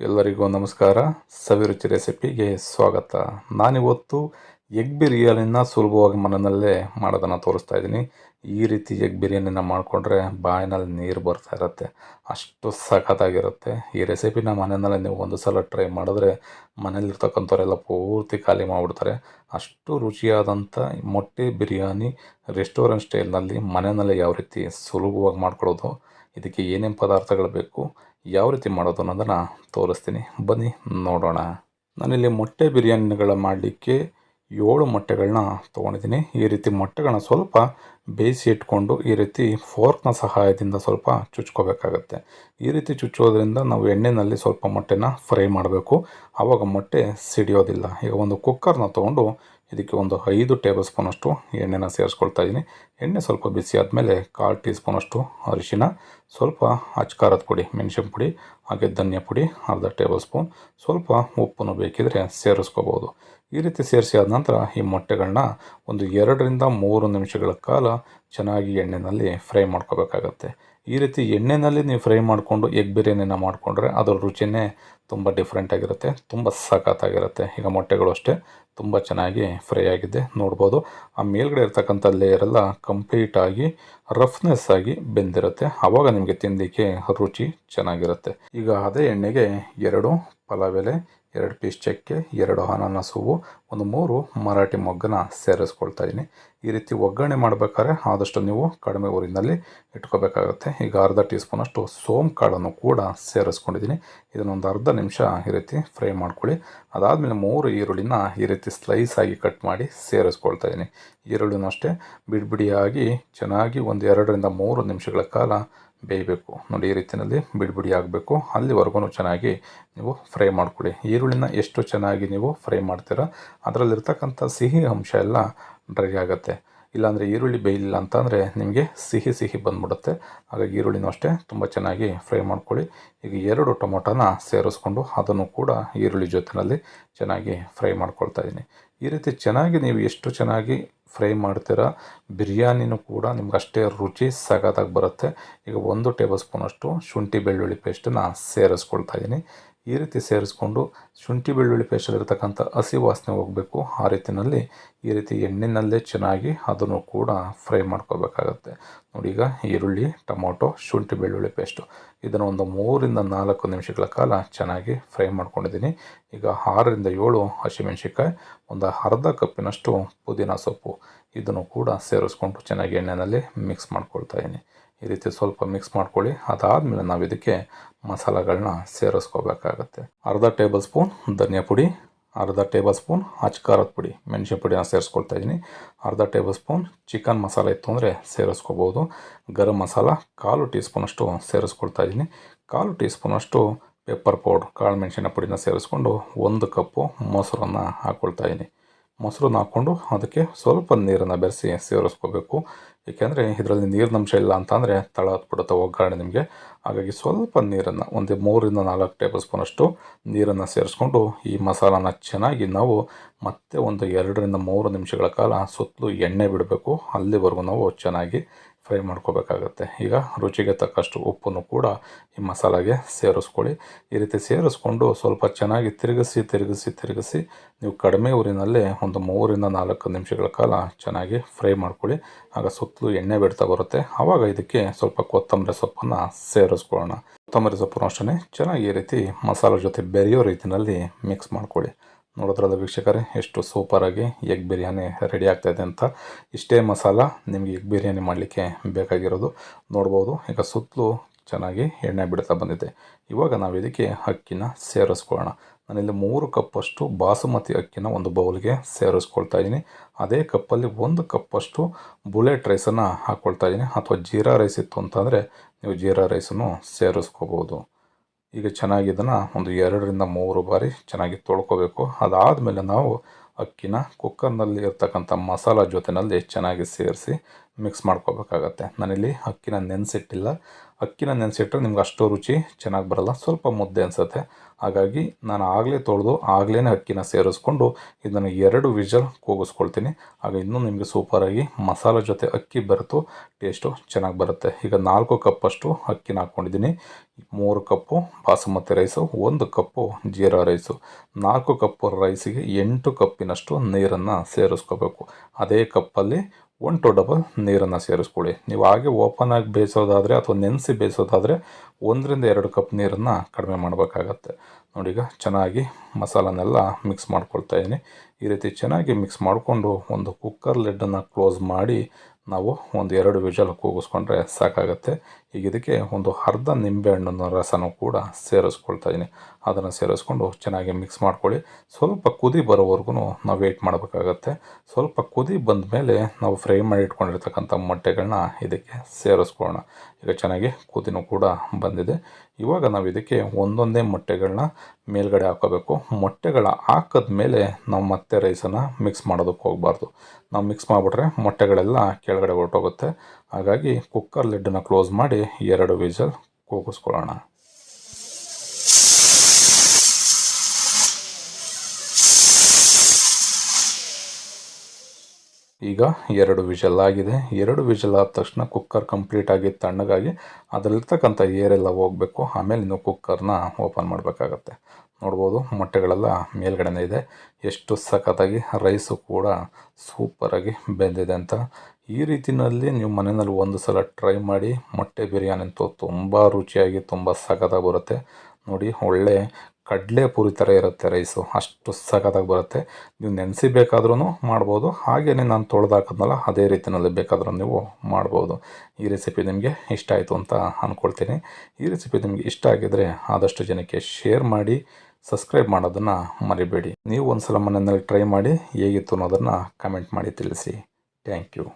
ಎಲ್ಲರಿಗೂ ನಮಸ್ಕಾರ. ಸವಿರುಚಿ ರೆಸಿಪಿಗೆ ಸ್ವಾಗತ. ನಾನಿವತ್ತು ಎಗ್ ಬಿರಿಯಾನಿನ ಸುಲಭವಾಗಿ ಮನೆಯಲ್ಲೇ ಮಾಡೋದನ್ನು ತೋರಿಸ್ತಾ ಇದ್ದೀನಿ. ಈ ರೀತಿ ಎಗ್ ಬಿರಿಯಾನಿನ ಮಾಡಿಕೊಂಡ್ರೆ ಬಾಯಿನಲ್ಲಿ ನೀರು ಬರ್ತಾ ಇರುತ್ತೆ, ಅಷ್ಟು ಸಖತ್ತಾಗಿರುತ್ತೆ. ಈ ರೆಸಿಪಿನ ಮನೆಯಲ್ಲೇ ನೀವು ಒಂದು ಸಲ ಟ್ರೈ ಮಾಡಿದ್ರೆ ಮನೇಲಿರ್ತಕ್ಕಂಥವರೆಲ್ಲ ಪೂರ್ತಿ ಖಾಲಿ ಮಾಡಿಬಿಡ್ತಾರೆ. ಅಷ್ಟು ರುಚಿಯಾದಂಥ ಮೊಟ್ಟೆ ಬಿರಿಯಾನಿ ರೆಸ್ಟೋರೆಂಟ್ ಸ್ಟೈಲ್ನಲ್ಲಿ ಮನೆಯಲ್ಲೇ ಯಾವ ರೀತಿ ಸುಲಭವಾಗಿ ಮಾಡ್ಕೊಳ್ಳೋದು, ಇದಕ್ಕೆ ಏನೇನು ಪದಾರ್ಥಗಳು ಬೇಕು, ಯಾವ ರೀತಿ ಮಾಡೋದು ಅನ್ನೋದನ್ನು ತೋರಿಸ್ತೀನಿ. ಬನ್ನಿ ನೋಡೋಣ. ನಾನಿಲ್ಲಿ ಮೊಟ್ಟೆ ಬಿರಿಯಾನಿಗಳ ಮಾಡಲಿಕ್ಕೆ ಏಳು ಮೊಟ್ಟೆಗಳನ್ನ ತೊಗೊಂಡಿದ್ದೀನಿ. ಈ ರೀತಿ ಮೊಟ್ಟೆಗಳನ್ನ ಸ್ವಲ್ಪ ಬೇಯಿಸಿ ಇಟ್ಕೊಂಡು, ಈ ರೀತಿ ಫೋರ್ಕ್ನ ಸಹಾಯದಿಂದ ಸ್ವಲ್ಪ ಚುಚ್ಕೋಬೇಕಾಗತ್ತೆ. ಈ ರೀತಿ ಚುಚ್ಚೋದ್ರಿಂದ ನಾವು ಎಣ್ಣೆಯಲ್ಲಿ ಸ್ವಲ್ಪ ಮೊಟ್ಟೆನ ಫ್ರೈ ಮಾಡಬೇಕು. ಆವಾಗ ಮೊಟ್ಟೆ ಸಿಡಿಯೋದಿಲ್ಲ. ಈಗ ಒಂದು ಕುಕ್ಕರ್ನ ತೊಗೊಂಡು ಇದಕ್ಕೆ ಒಂದು ಐದು ಟೇಬಲ್ ಸ್ಪೂನಷ್ಟು ಎಣ್ಣೆನ ಸೇರಿಸ್ಕೊಳ್ತಾ ಇದ್ದೀನಿ. ಎಣ್ಣೆ ಸ್ವಲ್ಪ ಬಿಸಿ ಆದಮೇಲೆ ಕಾಲು ಟೀ ಸ್ಪೂನಷ್ಟು ಅರಿಶಿನ, ಸ್ವಲ್ಪ ಅಚ್ಕಾರದ ಪುಡಿ, ಮೆಣಸಿನ ಪುಡಿ, ಹಾಗೆ ಧನಿಯಾ ಪುಡಿ, ಅರ್ಧ ಟೇಬಲ್ ಸ್ಪೂನ್ ಸ್ವಲ್ಪ ಉಪ್ಪನ್ನು ಬೇಕಿದ್ರೆ ಸೇರಿಸ್ಕೋಬೋದು. ಈ ರೀತಿ ಸೇರಿಸಿ ಆದ ನಂತರ ಈ ಮೊಟ್ಟೆಗಳನ್ನ ಒಂದು ಎರಡರಿಂದ ಮೂರು ನಿಮಿಷಗಳ ಕಾಲ ಚೆನ್ನಾಗಿ ಎಣ್ಣೆಯಲ್ಲಿ ಫ್ರೈ ಮಾಡ್ಕೋಬೇಕಾಗತ್ತೆ. ಈ ರೀತಿ ಎಣ್ಣೆಯಲ್ಲಿ ನೀವು ಫ್ರೈ ಮಾಡಿಕೊಂಡು ಎಗ್ ಬಿರಿಯಾನಿನ ಮಾಡಿಕೊಂಡ್ರೆ ಅದರ ರುಚಿನೇ ತುಂಬ ಡಿಫ್ರೆಂಟ್ ಆಗಿರುತ್ತೆ, ತುಂಬ ಸಖತ್ತಾಗಿರುತ್ತೆ. ಈಗ ಮೊಟ್ಟೆಗಳು ಅಷ್ಟೇ ತುಂಬ ಚೆನ್ನಾಗಿ ಫ್ರೈ ಆಗಿದೆ, ನೋಡ್ಬೋದು. ಆ ಮೇಲ್ಗಡೆ ಇರ್ತಕ್ಕಂಥ ಲೇಯರೆಲ್ಲ ಕಂಪ್ಲೀಟಾಗಿ ರಫ್ನೆಸ್ ಆಗಿ ಬೆಂದಿರುತ್ತೆ. ಆವಾಗ ನಿಮಗೆ ತಿನ್ನಲಿಕ್ಕೆ ರುಚಿ ಚೆನ್ನಾಗಿರುತ್ತೆ. ಈಗ ಅದೇ ಎಣ್ಣೆಗೆ ಎರಡು ಪಲಾವ್ ಎಲೆ ಎರಡು ಪೀಸ್ ಚಕ್ಕೆ, ಎರಡು ಅನಾನಸುವು ಒಂದು ಮೂರು ಮರಾಠಿ ಮೊಗ್ಗನ ಸೇರಿಸ್ಕೊಳ್ತಾ ಇದ್ದೀನಿ ಈ ರೀತಿ ಒಗ್ಗರಣೆ ಮಾಡಬೇಕಾದ್ರೆ ಆದಷ್ಟು ನೀವು ಕಡಿಮೆ ಊರಿನಲ್ಲಿ ಇಟ್ಕೋಬೇಕಾಗುತ್ತೆ. ಈಗ ಅರ್ಧ ಟೀ ಸ್ಪೂನಷ್ಟು ಸೋಮ್ ಕಾಳನ್ನು ಕೂಡ ಸೇರಿಸ್ಕೊಂಡಿದ್ದೀನಿ. ಇದನ್ನೊಂದು ಅರ್ಧ ನಿಮಿಷ ಈ ರೀತಿ ಫ್ರೈ ಮಾಡ್ಕೊಳ್ಳಿ. ಅದಾದಮೇಲೆ ಮೂರು ಈರುಳ್ಳಿನ ಈ ರೀತಿ ಸ್ಲೈಸ್ ಆಗಿ ಕಟ್ ಮಾಡಿ ಸೇರಿಸ್ಕೊಳ್ತಾ ಇದ್ದೀನಿ ಈರುಳ್ಳಿನೂ ಅಷ್ಟೇ ಬಿಡಿಬಿಡಿಯಾಗಿ ಚೆನ್ನಾಗಿ ಒಂದು ಎರಡರಿಂದ ಮೂರು ನಿಮಿಷಗಳ ಕಾಲ ಬೇಯಬೇಕು ನೋಡಿ ಈ ರೀತಿಯಲ್ಲಿ ಬಿಡಿಬಿಡಿ ಬಿಡಿ ಆಗಬೇಕು. ಅಲ್ಲಿವರೆಗೂ ಚೆನ್ನಾಗಿ ನೀವು ಫ್ರೈ ಮಾಡಿಕೊಳ್ಳಿ. ಈರುಳ್ಳಿನ ಎಷ್ಟು ಚೆನ್ನಾಗಿ ನೀವು ಫ್ರೈ ಮಾಡ್ತೀರ, ಅದರಲ್ಲಿರ್ತಕ್ಕಂಥ ಸಿಹಿ ಅಂಶ ಎಲ್ಲ ಡ್ರೈ ಆಗುತ್ತೆ. ಇಲ್ಲಾಂದರೆ ಈರುಳ್ಳಿ ಬೇಯಲಿಲ್ಲ ಅಂತಂದರೆ ನಿಮಗೆ ಸಿಹಿ ಸಿಹಿ ಬಂದ್ಬಿಡುತ್ತೆ. ಹಾಗಾಗಿ ಈರುಳ್ಳಿನೂ ಅಷ್ಟೇ ತುಂಬ ಚೆನ್ನಾಗಿ ಫ್ರೈ ಮಾಡ್ಕೊಳ್ಳಿ. ಈಗ ಎರಡು ಟೊಮೊಟೊನ ಸೇರಿಸ್ಕೊಂಡು ಅದನ್ನು ಕೂಡ ಈರುಳ್ಳಿ ಜೊತೆಯಲ್ಲಿ ಚೆನ್ನಾಗಿ ಫ್ರೈ ಮಾಡ್ಕೊಳ್ತಾ ಇದ್ದೀನಿ. ಈ ರೀತಿ ಚೆನ್ನಾಗಿ ನೀವು ಎಷ್ಟು ಚೆನ್ನಾಗಿ ಫ್ರೈ ಮಾಡ್ತೀರಾ, ಬಿರಿಯಾನಿನೂ ಕೂಡ ನಿಮ್ಗೆ ಅಷ್ಟೇ ರುಚಿ ಸಗದಾಗಿ ಬರುತ್ತೆ. ಈಗ ಒಂದು ಟೇಬಲ್ ಸ್ಪೂನಷ್ಟು ಶುಂಠಿ ಬೆಳ್ಳುಳ್ಳಿ ಪೇಸ್ಟನ್ನು ಸೇರಿಸ್ಕೊಳ್ತಾ ಇದ್ದೀನಿ ಈ ರೀತಿ ಸೇರಿಸ್ಕೊಂಡು ಶುಂಠಿ ಬೆಳ್ಳುಳ್ಳಿ ಪೇಸ್ಟಲ್ಲಿರ್ತಕ್ಕಂಥ ಹಸಿ ವಾಸನೆ ಹೋಗಬೇಕು. ಆ ರೀತಿಯಲ್ಲಿ ಈ ರೀತಿ ಎಣ್ಣೆನಲ್ಲೇ ಚೆನ್ನಾಗಿ ಅದನ್ನು ಕೂಡ ಫ್ರೈ ಮಾಡ್ಕೋಬೇಕಾಗತ್ತೆ. ನೋಡಿ ಈಗ ಈರುಳ್ಳಿ, ಟೊಮೊಟೊ, ಶುಂಠಿ ಬೆಳ್ಳುಳ್ಳಿ ಪೇಸ್ಟು ಇದನ್ನು ಒಂದು ಮೂರಿಂದ ನಾಲ್ಕು ನಿಮಿಷಗಳ ಕಾಲ ಚೆನ್ನಾಗಿ ಫ್ರೈ ಮಾಡ್ಕೊಂಡಿದ್ದೀನಿ. ಈಗ ಆರರಿಂದ ಏಳು ಹಸಿಮೆಣ್ಸಿಕಾಯಿ ಒಂದು ಅರ್ಧ ಕಪ್ಪಿನಷ್ಟು ಪುದೀನ ಸೊಪ್ಪು. ಇದನ್ನು ಕೂಡ ಸೇರಿಸ್ಕೊಂಡು ಚೆನ್ನಾಗಿ ಎಣ್ಣೆಯಲ್ಲಿ ಮಿಕ್ಸ್ ಮಾಡ್ಕೊಳ್ತಾ ಇದ್ದೀನಿ. ಈ ರೀತಿ ಸ್ವಲ್ಪ ಮಿಕ್ಸ್ ಮಾಡ್ಕೊಳ್ಳಿ. ಅದಾದಮೇಲೆ ನಾವು ಇದಕ್ಕೆ ಮಸಾಲೆಗಳನ್ನ ಸೇರಿಸ್ಕೋಬೇಕಾಗತ್ತೆ. ಅರ್ಧ ಟೇಬಲ್ ಸ್ಪೂನ್ ಧನಿಯಾ ಪುಡಿ, ಅರ್ಧ ಟೇಬಲ್ ಸ್ಪೂನ್ ಅಚ್ಕಾರದ ಪುಡಿ, ಮೆಣಸಿನ ಪುಡಿನ ಸೇರಿಸ್ಕೊಳ್ತಾ ಇದ್ದೀನಿ ಅರ್ಧ ಟೇಬಲ್ ಸ್ಪೂನ್ ಚಿಕನ್ ಮಸಾಲೆ ಇತ್ತು ಅಂದರೆ ಸೇರಿಸ್ಕೋಬೋದು. ಗರಂ ಮಸಾಲ ಕಾಲು ಟೀ ಸ್ಪೂನಷ್ಟು ಸೇರಿಸ್ಕೊಳ್ತಾ ಇದ್ದೀನಿ ಕಾಲು ಟೀ ಸ್ಪೂನಷ್ಟು ಪೆಪ್ಪರ್ ಪೌಡ್ರ್ ಕಾಳು ಮೆಣಸಿನ ಪುಡಿನ ಸೇರಿಸ್ಕೊಂಡು ಒಂದು ಕಪ್ಪು ಮೊಸರನ್ನು ಹಾಕ್ಕೊಳ್ತಾ ಇದ್ದೀನಿ ಮೊಸರನ್ನ ಹಾಕ್ಕೊಂಡು ಅದಕ್ಕೆ ಸ್ವಲ್ಪ ನೀರನ್ನು ಬೆರೆಸಿ ಸೇರಿಸ್ಕೋಬೇಕು ಏಕೆಂದರೆ ಇದರಲ್ಲಿ ನೀರಿನ ಅಂಶ ಇಲ್ಲ ಅಂತಂದರೆ ತಳ ಹತ್ಬಿಡುತ್ತೆ ಒಗ್ಗರಣೆ ನಿಮಗೆ. ಹಾಗಾಗಿ ಸ್ವಲ್ಪ ನೀರನ್ನು, ಒಂದು ಮೂರರಿಂದ ನಾಲ್ಕು ಟೇಬಲ್ ಸ್ಪೂನಷ್ಟು ನೀರನ್ನು ಸೇರಿಸ್ಕೊಂಡು ಈ ಮಸಾಲಾನ ಚೆನ್ನಾಗಿ ನಾವು ಮತ್ತೆ ಒಂದು ಎರಡರಿಂದ ಮೂರು ನಿಮಿಷಗಳ ಕಾಲ ಸುತ್ತಲೂ ಎಣ್ಣೆ ಬಿಡಬೇಕು. ಅಲ್ಲಿವರೆಗೂ ನಾವು ಚೆನ್ನಾಗಿ ಫ್ರೈ ಮಾಡ್ಕೋಬೇಕಾಗತ್ತೆ. ಈಗ ರುಚಿಗೆ ತಕ್ಕಷ್ಟು ಉಪ್ಪನ್ನು ಕೂಡ ಈ ಮಸಾಲೆಗೆ ಸೇರಿಸ್ಕೊಳ್ಳಿ. ಈ ರೀತಿ ಸೇರಿಸ್ಕೊಂಡು ಸ್ವಲ್ಪ ಚೆನ್ನಾಗಿ ತಿರುಗಿಸಿ ತಿರುಗಿಸಿ ತಿರುಗಿಸಿ ನೀವು ಕಡಿಮೆ ಊರಿನಲ್ಲೇ ಒಂದು ಮೂರಿಂದ ನಾಲ್ಕು ನಿಮಿಷಗಳ ಕಾಲ ಚೆನ್ನಾಗಿ ಫ್ರೈ ಮಾಡ್ಕೊಳ್ಳಿ. ಆಗ ಸುತ್ತಲೂ ಎಣ್ಣೆ ಬಿಡ್ತಾ ಬರುತ್ತೆ. ಆವಾಗ ಇದಕ್ಕೆ ಸ್ವಲ್ಪ ಕೊತ್ತಂಬರಿ ಸೊಪ್ಪನ್ನು ಸೇರಿಸ್ಕೊಳ್ಳೋಣ. ಕೊತ್ತಂಬರಿ ಸೊಪ್ಪನ್ನು ಅಷ್ಟೇ ಚೆನ್ನಾಗಿ ಈ ರೀತಿ ಮಸಾಲೆ ಜೊತೆ ಬೆರೆಯೋ ರೀತಿಯಲ್ಲಿ ಮಿಕ್ಸ್ ಮಾಡ್ಕೊಳ್ಳಿ. ನೋಡೋದ್ರಲ್ಲ ವೀಕ್ಷಕರೇ, ಎಷ್ಟು ಸೂಪರಾಗಿ ಎಗ್ ಬಿರಿಯಾನಿ ರೆಡಿ ಆಗ್ತಾಯಿದೆ ಅಂತ. ಇಷ್ಟೇ ಮಸಾಲ ನಿಮಗೆ ಎಗ್ ಬಿರಿಯಾನಿ ಮಾಡಲಿಕ್ಕೆ ಬೇಕಾಗಿರೋದು. ನೋಡ್ಬೋದು, ಈಗ ಸುತ್ತಲೂ ಚೆನ್ನಾಗಿ ಎಣ್ಣೆ ಬಿಡ್ತಾ ಬಂದಿದೆ. ಇವಾಗ ನಾವು ಇದಕ್ಕೆ ಅಕ್ಕಿನ ಸೇರಿಸ್ಕೊಳ್ಳೋಣ. ನಾನಿಲ್ಲಿ ಮೂರು ಕಪ್ಪಷ್ಟು ಬಾಸುಮತಿ ಅಕ್ಕಿನ ಒಂದು ಬೌಲ್ಗೆ ಸೇರಿಸ್ಕೊಳ್ತಾ ಇದ್ದೀನಿ ಅದೇ ಕಪ್ಪಲ್ಲಿ ಒಂದು ಕಪ್ಪಷ್ಟು ಬುಲೆಟ್ ರೈಸನ್ನು ಹಾಕ್ಕೊಳ್ತಾ ಇದ್ದೀನಿ ಅಥವಾ ಜೀರಾ ರೈಸ್ ಇತ್ತು ಅಂತಂದರೆ ನೀವು ಜೀರಾ ರೈಸನ್ನು ಸೇರಿಸ್ಕೋಬೋದು. ಈಗ ಚೆನ್ನಾಗಿ ಇದನ್ನು ಒಂದು ಎರಡರಿಂದ ಮೂರು ಬಾರಿ ಚೆನ್ನಾಗಿ ತೊಳ್ಕೊಬೇಕು. ಅದಾದಮೇಲೆ ನಾವು ಅಕ್ಕಿನ ಕುಕ್ಕರ್ನಲ್ಲಿ ಇರ್ತಕ್ಕಂಥ ಮಸಾಲ ಜೊತೆಯಲ್ಲಿ ಚೆನ್ನಾಗಿ ಸೇರಿಸಿ ಮಿಕ್ಸ್ ಮಾಡ್ಕೋಬೇಕಾಗತ್ತೆ. ನಾನಿಲ್ಲಿ ಅಕ್ಕಿನ ನೆನೆಸಿಟ್ಟಿಲ್ಲ. ಅಕ್ಕಿನ ನೆನೆಸಿಟ್ರೆ ನಿಮ್ಗೆ ಅಷ್ಟು ರುಚಿ ಚೆನ್ನಾಗಿ ಬರಲ್ಲ. ಸ್ವಲ್ಪ ಮುದ್ದೆ ಅನಿಸುತ್ತೆ. ಹಾಗಾಗಿ ನಾನು ಆಗಲೇ ತೊಳೆದು ಆಗಲೇ ಅಕ್ಕಿನ ಸೇರಿಸ್ಕೊಂಡು ಇದನ್ನು ಎರಡು ವಿಜಲ್ ಕೂಗಿಸ್ಕೊಳ್ತೀನಿ. ಆಗ ಇನ್ನೂ ನಿಮಗೆ ಸೂಪರಾಗಿ ಮಸಾಲೆ ಜೊತೆ ಅಕ್ಕಿ ಬೆರೆತು ಟೇಸ್ಟು ಚೆನ್ನಾಗಿ ಬರುತ್ತೆ. ಈಗ ನಾಲ್ಕು ಕಪ್ಪಷ್ಟು ಅಕ್ಕಿನ ಹಾಕ್ಕೊಂಡಿದ್ದೀನಿ. ಮೂರು ಕಪ್ಪು ಬಾಸುಮತಿ ರೈಸು, ಒಂದು ಕಪ್ಪು ಜೀರಾ ರೈಸು. ನಾಲ್ಕು ಕಪ್ಪು ರೈಸಿಗೆ ಎಂಟು ಕಪ್ಪಿನಷ್ಟು ನೀರನ್ನು ಸೇರಿಸ್ಕೋಬೇಕು. ಅದೇ ಕಪ್ಪಲ್ಲಿ ಒನ್ ಟು ಡಬಲ್ ನೀರನ್ನು ಸೇರಿಸ್ಕೊಳ್ಳಿ. ನೀವು ಹಾಗೆ ಓಪನ್ ಆಗಿ ಬೇಯಿಸೋದಾದರೆ ಅಥವಾ ನೆನೆಸಿ ಬೇಯಿಸೋದಾದರೆ ಒಂದರಿಂದ ಎರಡು ಕಪ್ ನೀರನ್ನು ಕಡಿಮೆ ಮಾಡಬೇಕಾಗತ್ತೆ. ನೋಡಿ ಚೆನ್ನಾಗಿ ಮಸಾಲನೆಲ್ಲ ಮಿಕ್ಸ್ ಮಾಡ್ಕೊಳ್ತಾ ಇದ್ದೀನಿ. ಈ ರೀತಿ ಚೆನ್ನಾಗಿ ಮಿಕ್ಸ್ ಮಾಡಿಕೊಂಡು ಒಂದು ಕುಕ್ಕರ್ ಲೆಡ್ಡನ್ನು ಕ್ಲೋಸ್ ಮಾಡಿ ನಾವು ಒಂದು ಎರಡು ವಿಷಲ್ ಕೂಗಿಸ್ಕೊಂಡ್ರೆ ಸಾಕಾಗುತ್ತೆ. ಈಗ ಇದಕ್ಕೆ ಒಂದು ಅರ್ಧ ನಿಂಬೆಹಣ್ಣನ್ನು ರಸನೂ ಕೂಡ ಸೇರಿಸ್ಕೊಳ್ತಾ ಇದ್ದೀನಿ ಅದನ್ನು ಸೇರಿಸ್ಕೊಂಡು ಚೆನ್ನಾಗಿ ಮಿಕ್ಸ್ ಮಾಡ್ಕೊಳ್ಳಿ. ಸ್ವಲ್ಪ ಕುದಿ ಬರೋವರೆಗೂ ನಾವು ವೇಟ್ ಮಾಡಬೇಕಾಗತ್ತೆ. ಸ್ವಲ್ಪ ಕುದಿ ಬಂದ ಮೇಲೆ ನಾವು ಫ್ರೈ ಮಾಡಿ ಇಟ್ಕೊಂಡಿರ್ತಕ್ಕಂಥ ಮೊಟ್ಟೆಗಳನ್ನ ಇದಕ್ಕೆ ಸೇರಿಸ್ಕೊಳ್ಳೋಣ. ಈಗ ಚೆನ್ನಾಗಿ ಕೂದಿನೂ ಕೂಡ ಬಂದಿದೆ. ಇವಾಗ ನಾವು ಇದಕ್ಕೆ ಒಂದೊಂದೇ ಮೊಟ್ಟೆಗಳನ್ನ ಮೇಲ್ಗಡೆ ಹಾಕೋಬೇಕು. ಮೊಟ್ಟೆಗಳ ಹಾಕಿದ ಮೇಲೆ ನಾವು ಮತ್ತೆ ರೈಸನ್ನು ಮಿಕ್ಸ್ ಮಾಡೋದಕ್ಕೆ ಹೋಗಬಾರ್ದು. ನಾವು ಮಿಕ್ಸ್ ಮಾಡಿಬಿಟ್ರೆ ಮೊಟ್ಟೆಗಳೆಲ್ಲ ಕೆಳಗಡೆ ಹೊರಟೋಗುತ್ತೆ ಹಾಗಾಗಿ ಕುಕ್ಕರ್ ಲಿಡ್ಡನ್ನು ಕ್ಲೋಸ್ ಮಾಡಿ ಎರಡು ವಿಜಲ್ ಕೂಗಿಸ್ಕೊಳ್ಳೋಣ. ಈಗ ಎರಡು ವಿಷಲ್ ಆಗಿದೆ. ಎರಡು ವಿಷಲ್ ಆದ ತಕ್ಷಣ ಕುಕ್ಕರ್ ಕಂಪ್ಲೀಟಾಗಿ ತಣ್ಣಗಾಗಿ ಅದರಲ್ಲಿರ್ತಕ್ಕಂಥ ಏರೆಲ್ಲ ಹೋಗಬೇಕು. ಆಮೇಲೆ ನೀವು ಕುಕ್ಕರ್ನ ಓಪನ್ ಮಾಡಬೇಕಾಗತ್ತೆ. ನೋಡ್ಬೋದು, ಮೊಟ್ಟೆಗಳೆಲ್ಲ ಮೇಲ್ಗಡೆನೇ ಇದೆ. ಎಷ್ಟು ಸಖತ್ತಾಗಿ ರೈಸು ಕೂಡ ಸೂಪರಾಗಿ ಬೆಂದಿದೆ ಅಂತ. ಈ ರೀತಿಯಲ್ಲಿ ನೀವು ಮನೆಯಲ್ಲಿ ಒಂದು ಸಲ ಟ್ರೈ ಮಾಡಿ, ಮೊಟ್ಟೆ ಬಿರಿಯಾನಿ ಅಂತೂ ತುಂಬ ರುಚಿಯಾಗಿ, ತುಂಬ ಸಖತ್ತಾಗಿ ಬರುತ್ತೆ. ನೋಡಿ, ಒಳ್ಳೆ ಕಡಲೆ ಪೂರಿ ಥರ ಇರುತ್ತೆ ರೈಸು. ಅಷ್ಟು ಸಖತ್ತಾಗಿ ಬರುತ್ತೆ. ನೀವು ನೆನೆಸಿ ಬೇಕಾದ್ರೂ ಮಾಡ್ಬೋದು. ಹಾಗೆಯೇ ನಾನು ತೊಳೆದಾಕದ್ನಲ್ಲ, ಅದೇ ರೀತಿಯಲ್ಲಿ ಬೇಕಾದರೂ ನೀವು ಮಾಡ್ಬೋದು. ಈ ರೆಸಿಪಿ ನಿಮಗೆ ಇಷ್ಟ ಆಯಿತು ಅಂತ ಅಂದ್ಕೊಳ್ತೀನಿ ಈ ರೆಸಿಪಿ ನಿಮಗೆ ಇಷ್ಟ ಆಗಿದರೆ ಆದಷ್ಟು ಜನಕ್ಕೆ ಶೇರ್ ಮಾಡಿ ಸಬ್ಸ್ಕ್ರೈಬ್ ಮಾಡೋದನ್ನು ಮರಿಬೇಡಿ. ನೀವು ಒಂದು ಸಲ ಮನೆಯಲ್ಲಿ ಟ್ರೈ ಮಾಡಿ, ಹೇಗಿತ್ತು ಅನ್ನೋದನ್ನು ಕಮೆಂಟ್ ಮಾಡಿ ತಿಳಿಸಿ. Thank you